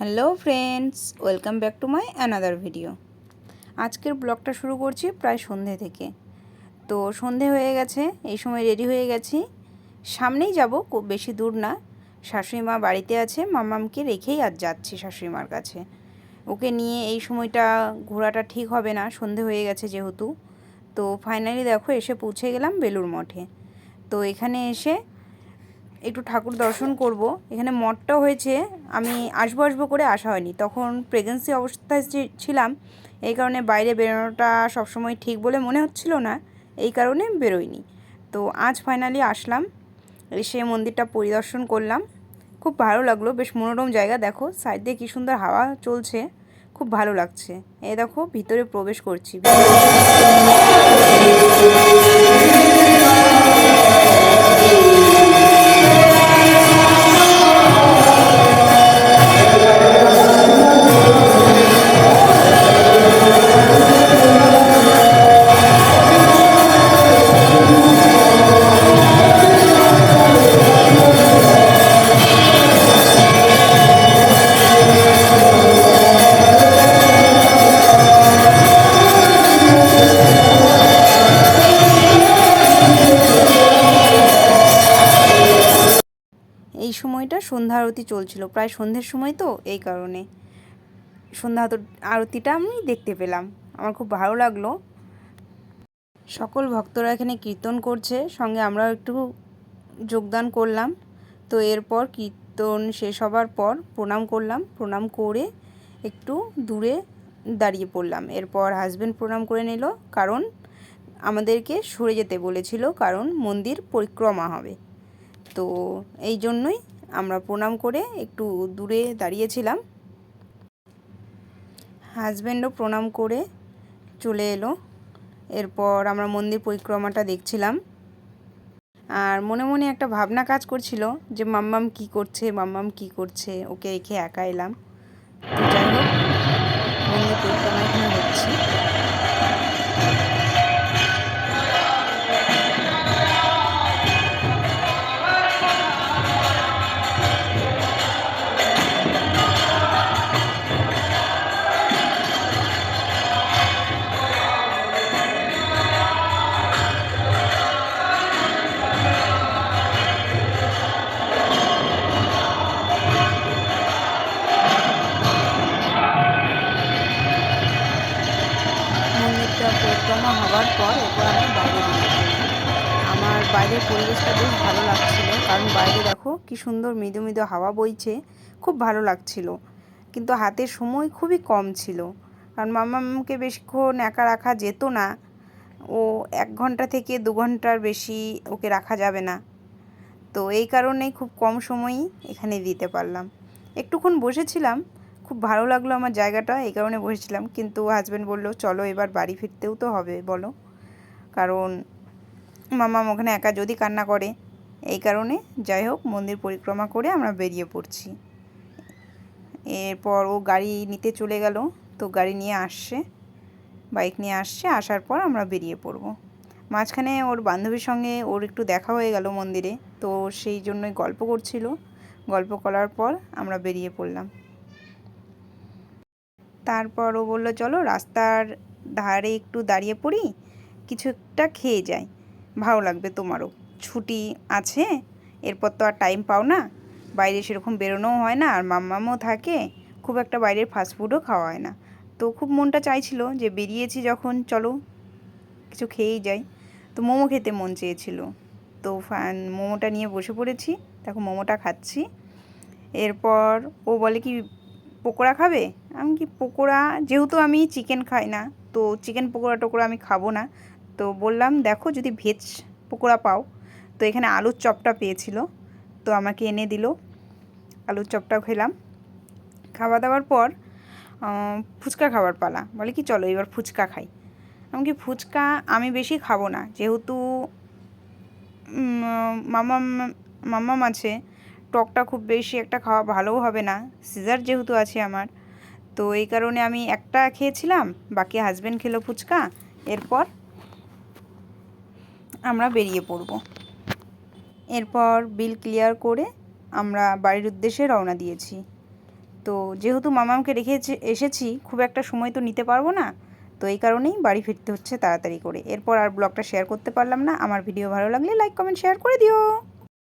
Hello friends, welcome back to my another video. আজকের ব্লগটা শুরু করছি প্রায় সন্ধে থেকে। তো সন্ধে হয়ে গেছে, এই সময় রেডি হয়ে গেছি। সামনেই যাব, খুব বেশি দূর না। শাশুড়ি মা বাড়িতে আছে, মামামকে রেখেই আজ যাচ্ছি শাশুড়ি মার কাছে। ওকে নিয়ে এই সময়টা ঘোরাটা ঠিক হবে না, সন্ধে হয়ে গেছে যেহেতু। তো ফাইনালি দেখো, এসে পৌঁছে গেলাম বেলুর মঠে। তো এখানে এসে একটু ঠাকুর দর্শন করব। এখানে মঠটা হয়েছে। আমি আসব আসব করে আসা হয়নি। তখন প্রেগনেন্সি অবস্থায় ছিলাম, এই কারণে বাইরে বেরোনোটা সবসময় ঠিক বলে মনে হচ্ছিল না। এই কারণে বেরোইনি। তো আজ ফাইনালি আসলাম। এসে মন্দিরটা পরিদর্শন করলাম। খুব ভালো লাগল। বেশ মনোরম জায়গা, দেখো। সাইড দিয়ে কী সুন্দর হাওয়া চলছে। খুব ভালো লাগছে। এই দেখো, ভিতরে প্রবেশ করছি। সময়টা সন্ধ্যা আরতি চলছিল। প্রায় সন্ধ্যের সময় তো, এই কারণে। সন্ধ্যা আরতিটা আমি দেখতে পেলাম। আমার খুব ভালো লাগল। সকল ভক্তরা এখানে কীর্তন করছে, সঙ্গে আমরাও একটু যোগদান করলাম। তো এরপর কীর্তন শেষ হবার পর প্রণাম করলাম। প্রণাম করে একটু দূরে দাঁড়িয়ে পড়লাম। এরপর হাজব্যান্ড প্রণাম করে নিল, কারণ আমাদেরকে সরে যেতে বলেছিল, কারণ মন্দির পরিক্রমা হবে। তো এই জন্যই আমরা প্রণাম করে একটু দূরে দাঁড়িয়েছিলাম। হাজব্যান্ডও প্রণাম করে চলে এলো। এরপর আমরা মন্দির পরিক্রমাটা দেখছিলাম। আর মনে মনে একটা ভাবনা কাজ করছিল যে মাম্মাম কি করছে, মাম্মাম কি করছে, ওকে রেখে একা এলাম। পরিক্রমা হওয়ার পর এরপর আমরা বাইরে আমার বাইরের পরিবেশটা বেশ ভালো লাগছিল, কারণ বাইরে দেখো কি সুন্দর মৃদু মৃদু হাওয়া বইছে, খুব ভালো লাগছিল। কিন্তু হাতের সময় খুবই কম ছিল, কারণ মামাকে বেশিক্ষণ একা রাখা যেত না। ও এক ঘণ্টা থেকে দু ঘণ্টার বেশি ওকে রাখা যাবে না। তো এই কারণেই খুব কম সময়ই এখানে দিতে পারলাম। একটুক্ষণ বসেছিলাম খুব ভালো লাগল আমার জায়গাটা, এই কারণে বসেছিলাম। কিন্তু হাজব্যান্ড বলল, চলো এবার বাড়ি ফিরতেও তো হবে, বলো। কারণ মামা ওখানে একা যদি কান্না করে, এই কারণে যাই হোক, মন্দির পরিক্রমা করে আমরা বেরিয়ে পড়ছি। এরপর ও গাড়ি নিতে চলে গেল, তো গাড়ি নিয়ে আসছে, বাইক নিয়ে আসছে, আসার পর আমরা বেরিয়ে পড়ব। মাঝখানে ওর বান্ধবীর সঙ্গে ওর একটু দেখা হয়ে গেল মন্দিরে, তো সেই জন্যই গল্প করছিল। গল্প করার পর আমরা বেরিয়ে পড়লাম। তারপর ও বলল, চলো রাস্তার ধারে একটু দাঁড়িয়ে পড়ি, কিছু একটা খেয়ে যাই। ভালো লাগবে তোমারও। ছুটি আছে, এরপর তো আর টাইম পাও না। বাইরে সেরকম বেরোনোও হয় না, আর মাম্মামও থাকে। খুব একটা বাইরের ফাস্টফুডও খাওয়া হয় না। তো খুব মনটা চাইছিল যে বেরিয়েছি যখন, চলো কিছু খেয়েই যাই। তো মোমো খেতে মন চেয়েছিল। তো ফান, মোমোটা নিয়ে বসে পড়েছি। দেখো, মোমোটা খাচ্ছি। এরপর ও বলে কি পকোড়া খাবে? আমি কি পকোড়া, যেহেতু আমি চিকেন খাই না, তো চিকেন পকোড়া টোকোড়া আমি খাব না। তো বললাম, দেখো, যদি ভেজ পকোড়া পাও। তো এখানে আলুর চপটা পেয়েছিল, তো আমাকে এনে দিল। আলুর চপটা খেলাম। খাওয়া দাওয়ার পর ফুচকা খাবার পালা। বলে, কি চলো, এবার ফুচকা খাই। আমি কি ফুচকা আমি বেশি খাব না। যেহেতু মামা মামাম আছে টকটা খুব বেশি, একটা খাওয়া ভালোও হবে না। সিজার যেহেতু আছে আমার। তো এই কারণে আমি একটা খেয়েছিলাম, বাকি হাজব্যান্ড খেলো ফুচকা। এরপর আমরা বেরিয়ে পড়ব। এরপর বিল ক্লিয়ার করে আমরা বাড়ির উদ্দেশ্যে রওনা দিয়েছি। তো যেহেতু মামামকে রেখে এসেছি, খুব একটা সময় তো নিতে পারব না। তো এই কারণেই বাড়ি ফিরতে হচ্ছে তাড়াতাড়ি করে। এরপর আর ব্লগটা শেয়ার করতে পারলাম না। আমার ভিডিও ভালো লাগলে লাইক কমেন্ট শেয়ার করে দিও।